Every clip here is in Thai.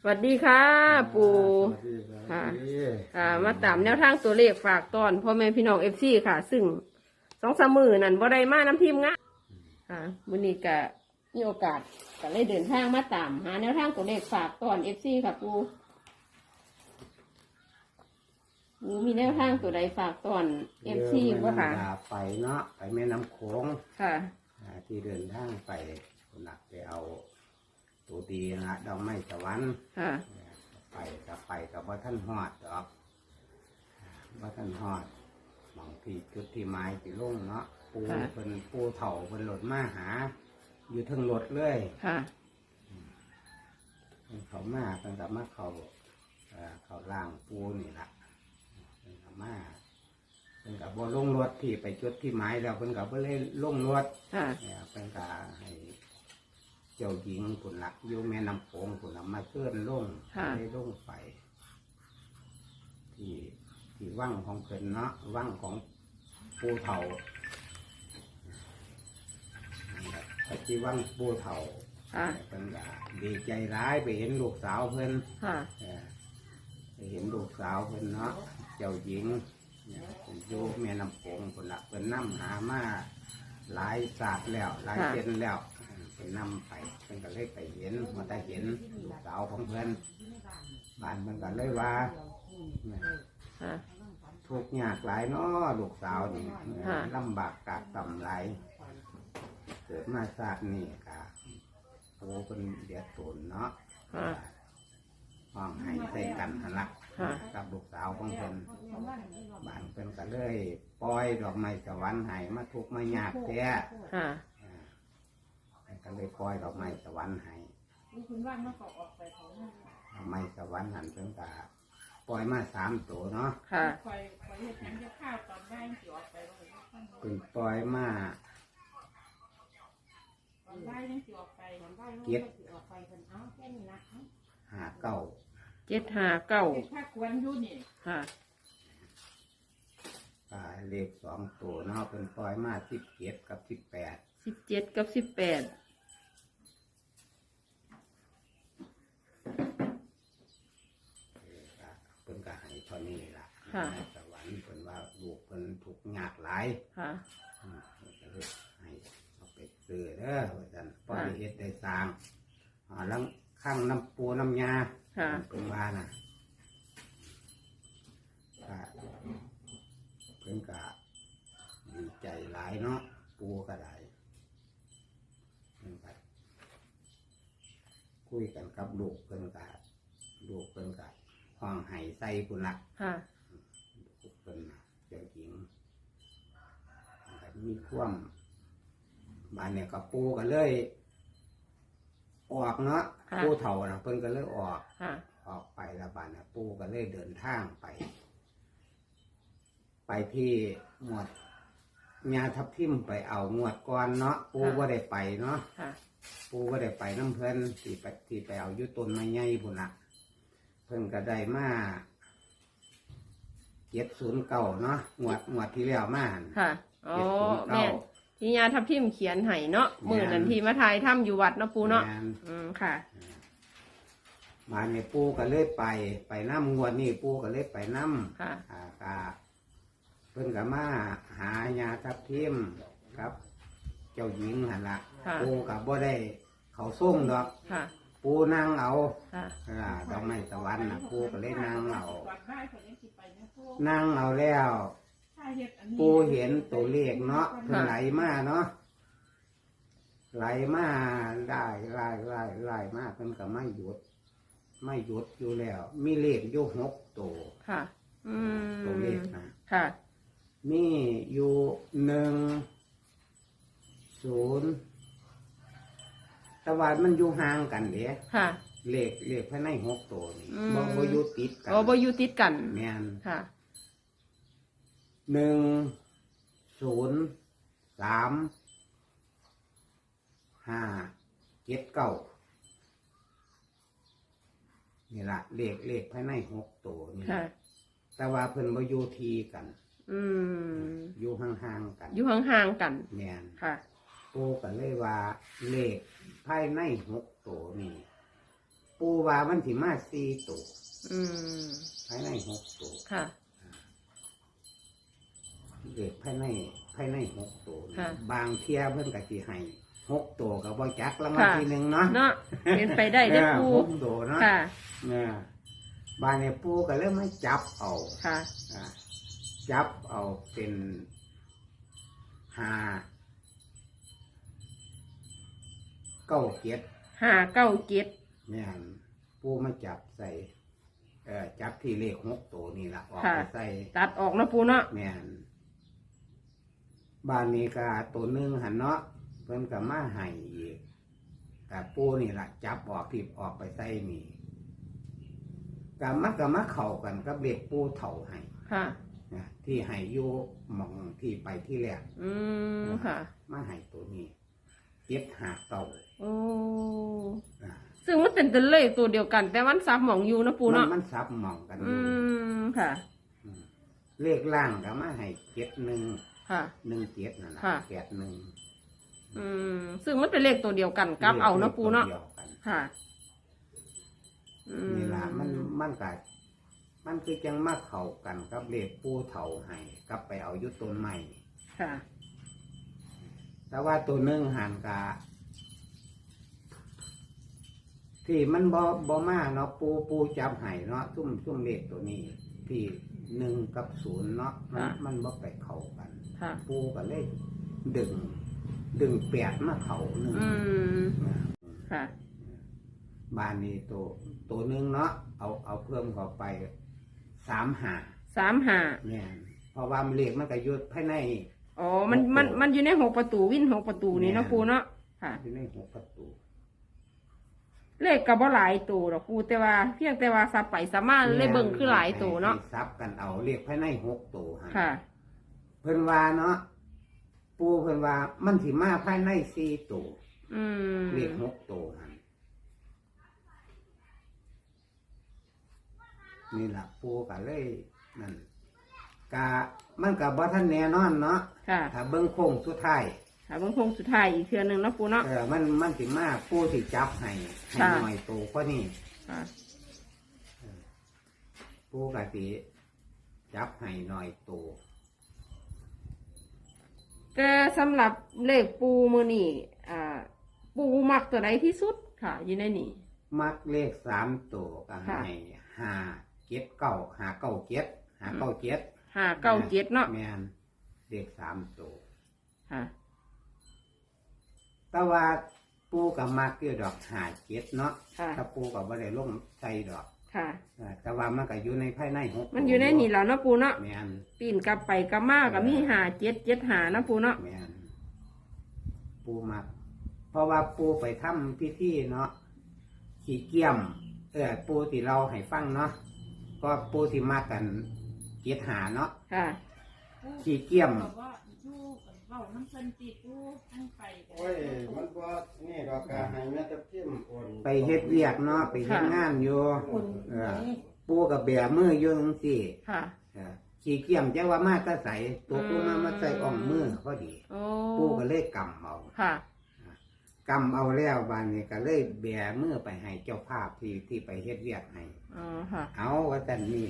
สวัสดีค่ะ ปู่สวัสดีสวัสค่ะดีอ่า มาตามแนวทางตัวเลขฝากตอนพ่อแม่พี่น้องเอฟซีค่ะ ซึ่งสองสามมือนั่นบ่ได้มาน้ำทีมงานค่ะมื้อนี้ก็มีโอกาสก็เลยเดินทางมาตามหาแนวทางตัวเลขฝากตอนเอฟซีค่ะปูปูมีแนวทางตัวใดฝากตอนเอฟซีบ่ค่ะ เดินไปเนาะไปแม่น้ำโขงค่ะ อ่าที่เดินทางไปหนักไปเอา ตัวดีนะดอกไม้สวรรค์ค่ะไปกับไปกับว่าท่านหอดดอกว่าท่านหอดหมองที่จุดที่ไม้ที่ลงเนาะปูค่ะเป็นปูเถ่าเป็นรถมาหา อยู่เทั้งรถเลยค่ะเขามาตั้งแต่มาเขาเอ่อเขาล่างปูนี่ละเป็นกับมาเป็นกับบ่ลงรถที่ไปจุดที่ไม้แล้วเป็นกับบ่เลยลงรถค่ะเนี่ยเป็นกับให้ เจ้าหญิงปุ่นละอยู่แม่น้ำโขงปุ่นละมาเคลื่อนลงค่ะ ได้ลงไป ที่ที่ว่างของเพิ่นเนาะว่างของปูเถานั่นแหละที่ว่างปูเถาค่ะ เพิ่นก็ดีใจร้ายไปเห็นลูกสาวเพิ่น ค่ะ เออไปเห็นลูกสาวเพิ่นเนาะเจ้าหญิงเนี่ยเป็นโยแม่น้ำโขงคนละเพิ่นนำหามาหลายศาสตร์แล้ว หลายเส้นแล้ว เออเพิ่นนำไปเพิ่นก็เลยไปเห็นมาแต่เห็นลูกสาวของเพิ่นบ้านเพิ่นก็เลยว่าเนี่ยค่ะ ทุกข์ยากหลายเนาะลูกสาวนี่เออค่ะ ลำบากกากต่ำหลายเกิดมาศาสตร์นี่ค่ะโอ้เป็นเดียดตนเนาะค่ะ ห้องให้ใส่กันหันละค่ะ กับลูกสาวของเพิ่นบ้านเพิ่นก็เลย ปล่อยดอกไม้สวรรค์ให้มาทุกข์มายากแท้ ค่ะอ่าเพิ่น ก็เลยปล่อยดอกไม้สวรรค์ให้ดอกไม้สวรรค์หันเพิ่นก็ปล่อยมาสามตัวเนาะค่ะ คอยคอยเห็นยังจะข้าวตอนได้สิออกไปว่าเพิ่นปล่อยมาตอนได้ยังสิออกไปเก็ดหาเก้าเจ็ดห้าเก้าเก็บผ้าควรอยู่นี่ค่ะอ่าเลขสองตัวเนาะเพิ่นปล่อยมาสิบเจ็ดกับสิบแปดสิบเจ็ดกับสิบแปด เพิ่นก็ให้เท่านี้ล่ะ ค่ะในสวรรค์เพิ่นว่าลูกเพิ่นถูกข์ยากหลายค่ะอืมเพิ่นก็เลยให้เอาไปซื้อเด้อว่าซั่นปล่อยเฮ็ดได้สร้างอ่าแล้วข้างน้ำปูน้ำยาค่ะ เพิ่นว่าน่ะก็เพิ่นก็ดีใจหลายเนาะปูก็ได้เพิ่นก็คุยกันกับลูกเพิ่นก็ลูกเพิ่นก็ห้องไห้ใส่พุ่นละ ค่ะลูก เพิ่นน่ะเจ้าหญิงก็มีความบ้านเนี่ยกับปูก็เลย ออกเนาะค่ะ ปูเฒ่าน่ะเพิ่นก็เลยออก ค่ะ ออกไปและบ้านน่ะปูก็เลยเดินทางไป ไปที่หมวดงาทับทิมไปเอางวดก่อนเนาะปูก็ได้ไปเนาะ ค่ะ ปูก็ได้ไปน้ำเพิ่นที่ไปที่ไปเอาอยุต้นไม้ใหญ่พุ่นละเพิ่นก็ได้มา เจ็ดศูนย์เก้าเนาะงวดงวดที่แล้วมาหั่น ค่ะ อ๋อ เจ็ดศูนย์แม่เก้านที่ยาทับทิมเขียนให้เนาะมือนันทีมาทายถ้ำอยู่วัดเนาะปูเนาะ แม่นอืม ค่ะ มาเนี่ยปูก็เลยไป ไปน้ำงวดนี่ปูก็เลยไปน้ำค่ะ อ่ากาเพิ่นก็มาหายาทับทิมครับ เจ้าหญิงหันละค่ะ ปูกับบ่ได้เขาส่งดอก ค่ะ ปูนั่งเอาค่ะ อ่าดอกไม้สวรรค์นะปูก็เลยนั่งเอาตอนได้คนยังสิไปนะพวกนั่งเอาแล้วถ้าเฮ็ดอันนี้ปูเห็นตัวเลขเนาะเพิ่นไหลมาเนาะไหลมาได้ไล่ไล่ไล่มาเพิ่นก็ไม่หยุด ไม่หยุดอยู่แล้ว มีเลขอยู่หกตัวค่ะ อืมตัวเลขนะ ค่ะ มีอยู่หนึ่งศูนย์ แต่ว่ามันอยู่ห่างกันเด้ค่ะ เลขเลขภายในหกตัวนี่อืม บ่บ่อยู่ติดกันโอ้บอยู่ติดกัน แม่นค่ะ หนึ่งศูนย์สามห้าเจ็ดเก้านี่ละเลขเลขภายในหกตัวนี่ค่ะ แต่ว่าเพิ่นบ่อยู่ทีกัน อืมอยู่ห่างๆกันอยู่ห่างๆกัน แม่น ค่ะ ปูกันเลยว่าเลขภายในหกตัวนี่ปูว่ามันสิมาสี่ตัวอืม ภายในหกตัวค่ะเด็กภายในภายในหกตัวค่ะ บางเที่ยเพิ่นก็สิให้หกตัวกับบ่จักรางวัลค่ะที่หนึ่งเนาะเนาะเป็นไปได้ได้อปู เออหกตัวเนาะ ค่ะ เนี่ยบานในปูก็เริ่มมาจับเอาค่ะ อ่าจับเอาเป็นหา เก้าเกียรติห้าเก้าเจ็ดเนี่ยปูมาจับใส่ เอ่อจับที่เลขหกตัวนี่ละออกค่ะไปใส่ ตัดออกนะปูเนาะแม่นบ้านนี้ก็ตัวหนึงหันเนาะเพิ่นก็มาให้อีกแต่ปูนี่ละจับออกที่ออกไปใส่นี่ก็มันก็มาเข้ากันกับเลขปูเถ่าให้ค่ะ นะที่ให้อยู่หมองที่ไปที่แรกอืมค่ะ มาให้ตัวนี้ เจ็ดหาเก่าโอ้อ่าซึ่งมันเป็นตัวเลขตัวเดียวกัน แต่มันซับหมองอยู่นะปูมันเนาะมันซับหมองกันออืยู่มค่ะอืมเลขล่างก็มาให้เจ็ดหนึ่งค่ะ หนึ่งเจ็ดนั่นแหละค่ะ แปดหนึ่งอืมซึ่งมันเป็นเลขตัวเดียวกันกับเอานะปูเนาะ ลขตัวดียวกันค่ะอืมนี่ล่ะมันมันกัมันคือจังมาเข้ากันกับเลขปูเถาให้กลับไปเอาอยุต้นใหม่ ค่ะ แต่ว่าตัวหนึ่งหันกะที่มันบ่บ่มาเนาะปูปูจับให้เนาะซุ่มซุ่มเลขตัวนี้ ที่หนึ่งกับศูนย์เนาะมันมันบ่ไปเข้ากัน ค่ะ ปูก็เลยดึง ดึงแปดมาเข้าหนึ่งอืม นะค่ะ บ้านนี้ตัวตัวหนึ่งเนาะเอาเอาเพิ่มเข้าไปสามหาสามห้า เนี่ยเพราะว่ามันเลขมันก็อยุดภายใน อ๋อ มัน มัน มันอยู่ในหกประตูวินหกประตูนี่เนาะปูเนาะ ค่ะ อยู่ในหกประตู เลขกับว่าหลายตัวหรอกปูแต่ว่าเพียงแต่ว่าสับไปสามารถเลยเบิ่งคือหลายตัวเนาะให้ซับกันเอาเลขภายในหกตัวหั่นค่ะ เพิ่นว่าเนาะ ปูเพิ่นว่ามันสิมาภายในสี่ตัวอืมเลขหกตัวหันนี่ล่ะปูก็เลยนั่น กะมันกับบ่ท่านแน่นอนเนาะค่ะถ้าเบิ้งโค้งสุดท้ายค่ะเบิ่งคงสุดท้ายอีกเทื่อหนึงเนาะปูเนาะ เออมันมันสิมาปูสิจับให้ให้ค่ะ หน่อยโตกว่านี้ค่ะปูกะสิจับให้หน่อยโตแต่สำหรับเลขปูมือนี่อ่า ปูมักตัวใดที่สุดค่ะ อยู่ในนี่ มักเลขสามตัวก็ค่ะให้ห้าเจ็ดเก้าห้าเก้าเจ็ดห้าเก้าเจ็ด ห้าเก้าเจ็ดเนาะแมนเลขสามตัวค่ะ แต่ว่าปูกับมักเกี่ยวดอกหาเจ็ดเนาะค่ะ ถ้าปูกับว่าได้ลงใส่ดอกค่ะ เออแต่ว่ามันก็อยู่ในภายในหกมันอยู่ในนี่แล้วเนาะปูเนาะแมนปีนกลับไปกลับมากับมีหาเจ็ดเจ็ดหาเนาะปูเนาะแมนปูมัก เพราะว่าปูไปทำพิธีเนาะขี่เกี่ยม เออปูที่เราให้ฟังเนาะก็ปูที่มากัน เจ็ดหาเนาะค่ะ ขี้เกียจบอกว่าอยู่เว้าน้ำเพิ่นติปูตั้งไปกันโอ้ยมันบ่นี่ดอกกาให้แม่ตะพิมพ์โอนไปเฮ็ดเวียกเนาะไปเฮ็ดค่ะงานอยู่เออปูกับแบมืออยู่จังซี่ค่ะ เออขี้เกียจจังว่ามาแตะใสตัวปูมามาใส่อ่องมือพอดี โอ้ปูก็เลยกำเอาค่ะ กำเอาแล้วบานนี้ก็เลยแบมือไปให้เจ้าภาพที่ที่ไปเฮ็ดเวียกให้ อ๋อ ค่ะ เอาว่าซั่นนี่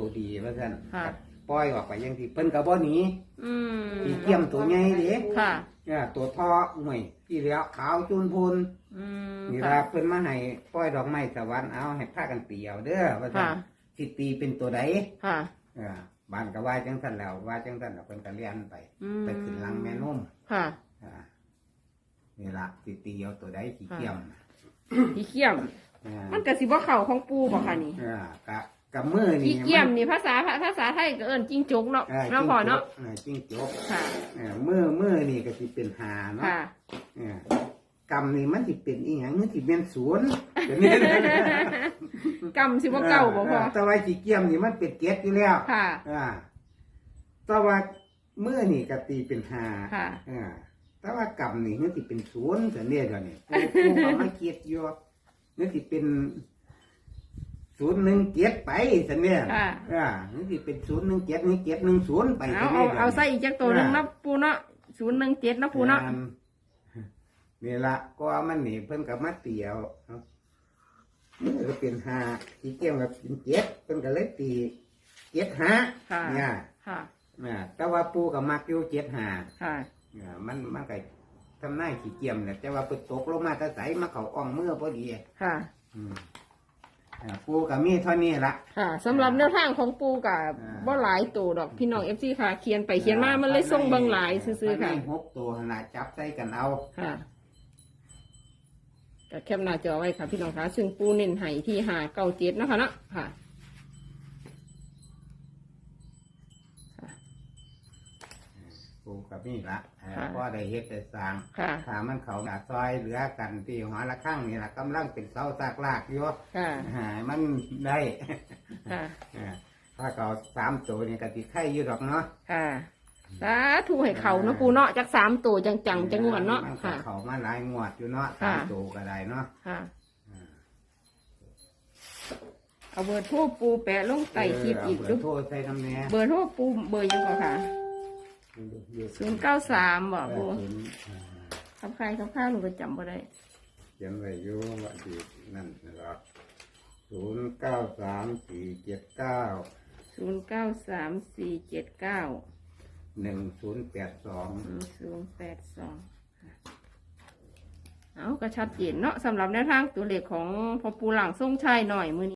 ตัวดีว่าซั่นค่ะก็ปล่อยออกไปยังที่เพิ่นก็บ่หนีอืมขี้เกียจตัวใหญ่เด้ค่ะเออตัวทอห่วยที่แล้วขาวจุนพูนอืมนี่ค่ะละเพิ่นมาให้ปล่อยดอกไม้สวรรค์เอาให้พากันตีเอาเด้อว่าซั่นค่ะ สิตีเป็นตัวใดค่ะเออบ้านก็ว่าจังซั่นแล้วว่าจังซั่นแล้วเพิ่นก็เลี้ยนไป อืมไปขึ้นหลังแม่นุ่มค่ะ อ่านี่ละสิตีเอาตัวใดขี้เกียมขี้เกียม อ่า มันกะสิบ่เข่าของปูบ่ค่ะนี่ อ่ากะ กับมือนี่ขี้เกียมนนี่ภาษาภาษาไทยก็เอิ้นจิ้งจกเนาะเออเนาะพ่อเนาะจิ้งจกเออจิ้งจกค่ะเออมือมือนี่ก็สิเป็นหาเนาะค่ะเออกรรมนี่มันสิเป็นอีหยังมันสิเป็นศูนย์เดี๋ยวนี้กำสิบ่เก่าบ่พ่อแต่ว่าขี้เกียมนี่มันเป็นเจ็ดอยู่แล้วค่ะอ่าแต่ว่าเมื่อนี่ก็ตีเป็นห้าค่ะอ่าแต่ว่ากรรมนี่มันสิเป็นศูนย์แต่เนี่ยเดี๋ยวนี้ผู้ผู้เขามาเกียดอยู่นี่สิเป็น ศูนย์หนึ่งเจ็ดไปแต่เนี่ยค่ะ อ่านี่สิเป็นศูนย์หนึ่งเจ็ดนี่เจ็ดหนึ่งศูนย์ไปเอาแต่เอานี่เอาใส่อีกจักตัวหนึงเนาะปูเนาะศูนย์หนึ่งเจ็ดนาะปูเนาะนี่ละก็มันนี่เพิ่นกับมาเตียวมือก็เป็นห้าขีเกี่ยมกับเป็นเจ็ดเพิ่นก็เลยตีเจ็ดห้าค่ะเนี่ยค่ะอ่าแต่ว่าปูกับมักอยู่เจ็ดห้า ค่ะ อ่ามันมันก็ทำนายขี้เกียมเนี่ยแต่ว่าเปิดตกลงมาแตะใสมาเขาอ่องมือพอดีค่ะ อืม อ่าปูกับมีเท่านี้ละ ค่ะสำหรับแนวทางของปูกับอ่า บ่หลายตัวดอกพี่น้องเอฟซีค่ะเขียนไปเขียนมามันเลยส่งเบางหลายซื่อๆค่ะภายในหกตัวขนาดจับใส่กันเอา ค่ะก็แคปหน้าจอไว้ค่ะพี่น้องคะซึ่งปูเน้นไห้ที่หาเก้าเจ็ดนะคะเนาะค่ะ ปูกับมีละอ่าค่ะพอได้เฮ็ดได้สร้างค่ะ ถ้ามันเขาดาซอยเหลือกันที่หัวละข้างนี่ละกำลังเป็นเสาซากลากอยู่ค่ะ หามันได้ค่ะอ่าถ้าเขาสามตัวนี่ก็ติไข่อยู่ดอกเนาะ ค่ะสาธุให้เขาเนาะปูเนาะจากสามตัวจังๆจังงวนเนาะมันก็ค่ะ เขามาหลายงวดอยู่เนาะค่ะสามตัวก็ได้เนาะค่ะ อ่าเอาเบอร์โทรปูแปะลงใต้คลิปอีกเาดูเบร์โทรใส่น้ำแน่เบอร์โทรปูเบอร์ยังก่อนค่ะ ศูนย์เก้าสามบอกปูศูนย์อ่าทับใครทับข้าวหนูก็จำบ่ได้เขียนไว้อยู่ว่าดีนั่นนะครับศูนย์เก้าสามสี่เจ็ดเก้าศูนย์เก้าสามสี่เจ็ดเก้าหนึ่งศูนย์แปดสองศูนย์แปดสองเอาก็ชัดเจนเนาะสำหรับแนวทางตัวเลขของพอปูหลังทรงชัยหน่อยมือนี้